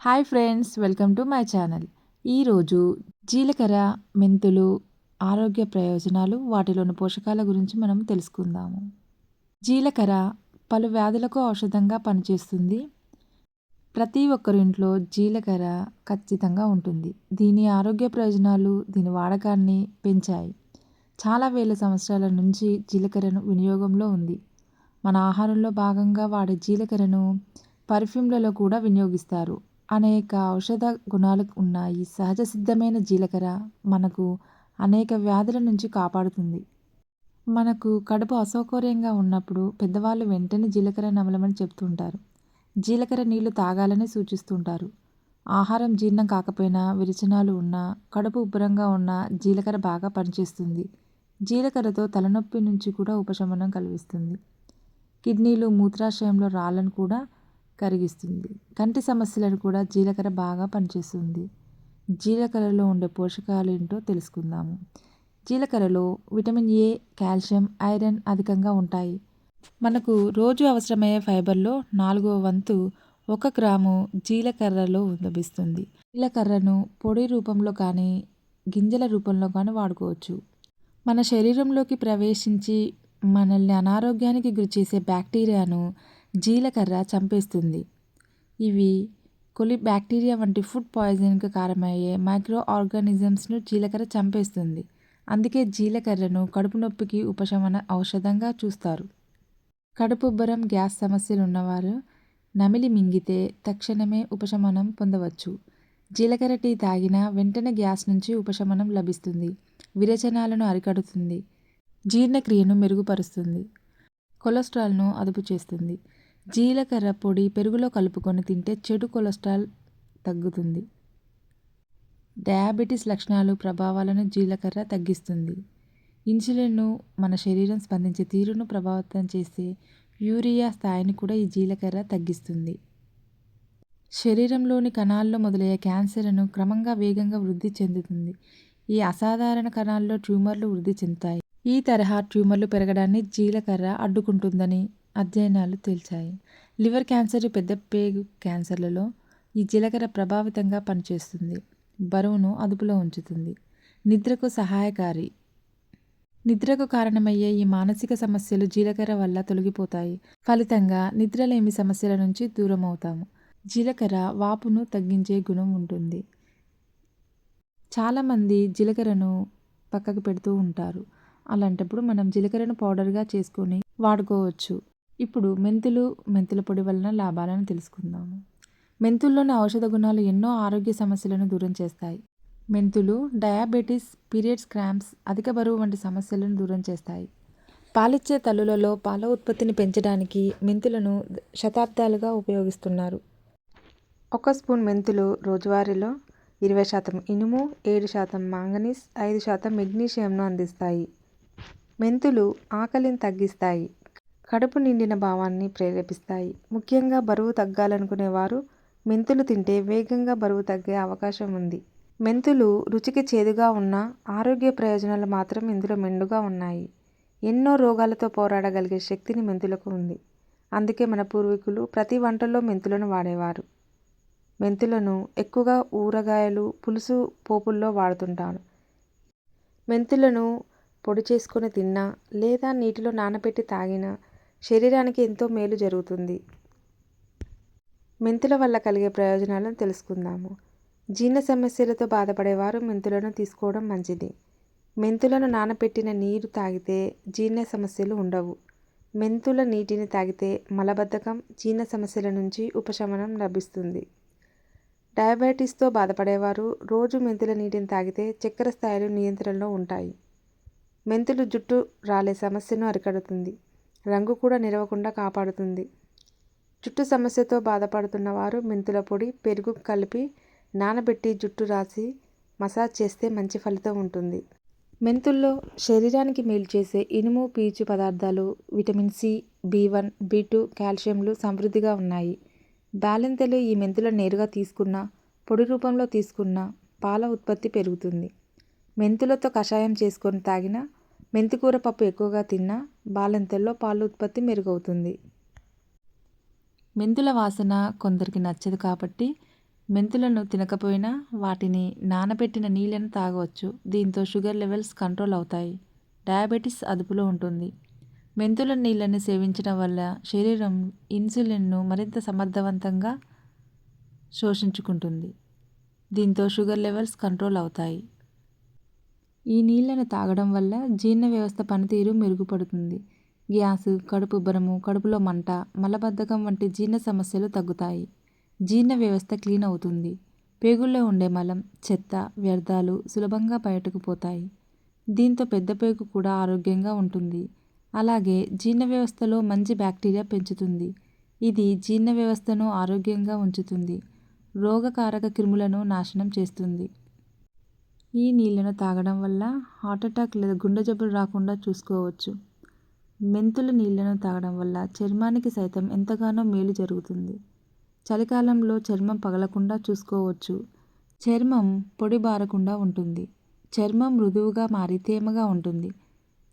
Hi friends welcome to my channel. ఈరోజు జీలకర్ర మెంతులు ఆరోగ్య ప్రయోజనాలు వాటిలోని పోషకాల గురించి మనం తెలుసుకుందాము. జీలకర్ర పలు వ్యాధులకు ఔషధంగా పనిచేస్తుంది. ప్రతి ఒక్కరింట్లో జీలకర్ర ఖచ్చితంగా ఉంటుంది. దీని ఆరోగ్య ప్రయోజనాలు దీని వాడకాన్ని పెంచాయి. చాలా వేల సంవత్సరాల నుంచి జీలకర్రను వినియోగంలో ఉంది. మన ఆహారంలో భాగంగా వాడే జీలకర్రను పర్ఫ్యూమ్లలో కూడా వినియోగిస్తారు. అనేక ఔషధ గుణాలు ఉన్నాయి. సహజ సిద్ధమైన జీలకర్ర మనకు అనేక వ్యాధుల నుంచి కాపాడుతుంది. మనకు కడుపు అసౌకర్యంగా ఉన్నప్పుడు పెద్దవాళ్ళు వెంటనే జీలకర్ర నమలమని చెప్తుంటారు. జీలకర్ర నీళ్ళు తాగాలని సూచిస్తుంటారు. ఆహారం జీర్ణం కాకపోయినా విరచనాలు ఉన్నా కడుపు ఉబ్బరంగా ఉన్న జీలకర్ర బాగా పనిచేస్తుంది. జీలకర్రతో తలనొప్పి నుంచి కూడా ఉపశమనం కలిగిస్తుంది. కిడ్నీలు మూత్రాశయంలో రాళ్ళను కూడా కరిగిస్తుంది. కంటి సమస్యలను కూడా జీలకర్ర బాగా పనిచేస్తుంది. జీలకర్రలో ఉండే పోషకాలు ఏంటో తెలుసుకుందాము. జీలకర్రలో విటమిన్ ఏ కాల్షియం ఐరన్ అధికంగా ఉంటాయి. మనకు రోజు అవసరమయ్యే ఫైబర్లో నాలుగో వంతు ఒక గ్రాము జీలకర్రలో లభిస్తుంది జీలకర్రను పొడి రూపంలో కానీ గింజల రూపంలో కానీ వాడుకోవచ్చు. మన శరీరంలోకి ప్రవేశించి మనల్ని అనారోగ్యానికి గురి చేసే బ్యాక్టీరియాను జీలకర్ర చంపేస్తుంది. ఇవి కొలి బ్యాక్టీరియా వంటి ఫుడ్ పాయిజన్కి కారణమయ్యే మైక్రో ఆర్గానిజమ్స్ను జీలకర్ర చంపేస్తుంది. అందుకే జీలకర్రను కడుపు నొప్పికి ఉపశమన ఔషధంగా చూస్తారు. కడుపుబ్బరం గ్యాస్ సమస్యలు ఉన్నవారు నమిలి మింగితే తక్షణమే ఉపశమనం పొందవచ్చు. జీలకర్ర టీ తాగిన వెంటనే గ్యాస్ నుంచి ఉపశమనం లభిస్తుంది. విరేచనాలను అరికడుతుంది. జీర్ణక్రియను మెరుగుపరుస్తుంది. కొలెస్ట్రాల్ను అదుపు చేస్తుంది. జీలకర్ర పొడి పెరుగులో కలుపుకొని తింటే చెడు కొలెస్ట్రాల్ తగ్గుతుంది. డయాబెటీస్ లక్షణాలు ప్రభావాలను జీలకర్ర తగ్గిస్తుంది. ఇన్సులిన్ను మన శరీరం స్పందించే తీరును ప్రభావితం చేసే యూరియా స్థాయిని కూడా ఈ జీలకర్ర తగ్గిస్తుంది. శరీరంలోని కణాల్లో మొదలయ్యే క్యాన్సర్ను క్రమంగా వేగంగా వృద్ధి చెందుతుంది. ఈ అసాధారణ కణాల్లో ట్యూమర్లు వృద్ధి చెందుతాయి. ఈ తరహా ట్యూమర్లు పెరగడాన్ని జీలకర్ర అడ్డుకుంటుందని అధ్యయనాలు తేల్చాయి. లివర్ క్యాన్సర్ పెద్ద పేగు క్యాన్సర్లలో ఈ జీలకర్ర ప్రభావితంగా పనిచేస్తుంది. బరువును అదుపులో ఉంచుతుంది. నిద్రకు సహాయకారి నిద్రకు కారణమయ్యే ఈ మానసిక సమస్యలు జీలకర్ర వల్ల తొలగిపోతాయి. ఫలితంగా నిద్రలేమి సమస్యల నుంచి దూరం అవుతాము జీలకర్ర వాపును తగ్గించే గుణం ఉంటుంది. చాలామంది జీలకర్రను పక్కకు పెడుతూ ఉంటారు. అలాంటప్పుడు మనం జీలకర్రను పౌడర్గా చేసుకొని వాడుకోవచ్చు. ఇప్పుడు మెంతులు మెంతుల పొడి వలన లాభాలను తెలుసుకుందాము. మెంతుల్లోని ఔషధ గుణాలు ఎన్నో ఆరోగ్య సమస్యలను దూరం చేస్తాయి. మెంతులు డయాబెటీస్ పీరియడ్స్ క్రాంప్స్ అధిక బరువు వంటి సమస్యలను దూరం చేస్తాయి. పాలిచ్చే తల్లులలో పాల ఉత్పత్తిని పెంచడానికి మెంతులను శతాబ్దాలుగా ఉపయోగిస్తున్నారు. ఒక స్పూన్ మెంతులు రోజువారీలో ఇరవై శాతం ఇనుము ఏడు శాతం మాంగనీస్ ఐదు శాతం మెగ్నీషియంను అందిస్తాయి. మెంతులు ఆకలిని తగ్గిస్తాయి. కడుపు నిండిన భావాన్ని ప్రేరేపిస్తాయి. ముఖ్యంగా బరువు తగ్గాలనుకునేవారు మెంతులు తింటే వేగంగా బరువు తగ్గే అవకాశం ఉంది. మెంతులు రుచికి చేదుగా ఉన్న ఆరోగ్య ప్రయోజనాలు మాత్రం ఇందులో మెండుగా ఉన్నాయి. ఎన్నో రోగాలతో పోరాడగలిగే శక్తిని మెంతులకు ఉంది. అందుకే మన పూర్వీకులు ప్రతి వంటల్లో మెంతులను వాడేవారు. మెంతులను ఎక్కువగా ఊరగాయలు పులుసు పోపుల్లో వాడుతుంటాను మెంతులను పొడి చేసుకొని తిన్నా లేదా నీటిలో నానబెట్టి తాగినా శరీరానికి ఎంతో మేలు జరుగుతుంది. మెంతుల వల్ల కలిగే ప్రయోజనాలను తెలుసుకుందాము. జీర్ణ సమస్యలతో బాధపడేవారు మెంతులను తీసుకోవడం మంచిది. మెంతులను నానబెట్టిన నీరు తాగితే జీర్ణ సమస్యలు ఉండవు. మెంతుల నీటిని తాగితే మలబద్ధకం జీర్ణ సమస్యల నుంచి ఉపశమనం లభిస్తుంది. డయాబెటీస్తో బాధపడేవారు రోజు మెంతుల నీటిని తాగితే చక్కెర స్థాయిలు నియంత్రణలో ఉంటాయి. మెంతులు జుట్టు రాలే సమస్యను అరికడుతుంది. రంగు కూడా నిలవకుండా కాపాడుతుంది. జుట్టు సమస్యతో బాధపడుతున్న వారు మెంతుల పొడి పెరుగు కలిపి నానబెట్టి జుట్టు రాసి మసాజ్ చేస్తే మంచి ఫలితం ఉంటుంది. మెంతుల్లో శరీరానికి మేలు చేసే ఇనుము పీచు పదార్థాలు vitamin C B one B two కాల్షియంలు సమృద్ధిగా ఉన్నాయి. బాలింతలు ఈ మెంతులను నేరుగా తీసుకున్న పొడి రూపంలో తీసుకున్న పాల ఉత్పత్తి పెరుగుతుంది. మెంతులతో కషాయం చేసుకొని తాగిన మెంతికూర పప్పు ఎక్కువగా తిన్నా బాలంతెల్లో పాలు ఉత్పత్తి మెరుగవుతుంది. మెంతుల వాసన కొందరికి నచ్చదు కాబట్టి మెంతులను తినకపోయినా వాటిని నానబెట్టిన నీళ్ళను తాగవచ్చు. దీంతో షుగర్ లెవెల్స్ కంట్రోల్ అవుతాయి. డయాబెటీస్ అదుపులో ఉంటుంది. మెంతుల నీళ్ళని సేవించడం వల్ల శరీరం ఇన్సులిన్ను మరింత సమర్థవంతంగా శోషించుకుంటుంది. దీంతో షుగర్ లెవెల్స్ కంట్రోల్ అవుతాయి. ఈ నీళ్ళను తాగడం వల్ల జీర్ణ వ్యవస్థ పనితీరు మెరుగుపడుతుంది. గ్యాస్ కడుపు ఉబ్బరము కడుపులో మంట మలబద్ధకం వంటి జీర్ణ సమస్యలు తగ్గుతాయి. జీర్ణ వ్యవస్థ క్లీన్ అవుతుంది. పేగుల్లో ఉండే మలం చెత్త వ్యర్థాలు సులభంగా బయటకు పోతాయి. దీంతో పెద్ద పేగు కూడా ఆరోగ్యంగా ఉంటుంది. అలాగే జీర్ణ వ్యవస్థలో మంచి బ్యాక్టీరియా పెంచుతుంది. ఇది జీర్ణ వ్యవస్థను ఆరోగ్యంగా ఉంచుతుంది. రోగకారక క్రిములను నాశనం చేస్తుంది. ఈ నీళ్ళను తాగడం వల్ల హార్ట్ అటాక్ లేదా గుండె జబ్బులు రాకుండా చూసుకోవచ్చు. మెంతుల నీళ్ళను తాగడం వల్ల చర్మానికి సైతం ఎంతగానో మేలు జరుగుతుంది. చలికాలంలో చర్మం పగలకుండా చూసుకోవచ్చు. చర్మం పొడి బారకుండా ఉంటుంది. చర్మం మృదువుగా మారి తేమగా ఉంటుంది.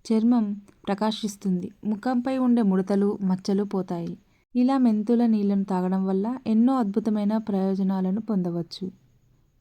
చర్మం ప్రకాశిస్తుంది. ముఖంపై ఉండే ముడతలు మచ్చలు పోతాయి. ఇలా మెంతుల నీళ్ళను తాగడం వల్ల ఎన్నో అద్భుతమైన ప్రయోజనాలను పొందవచ్చు.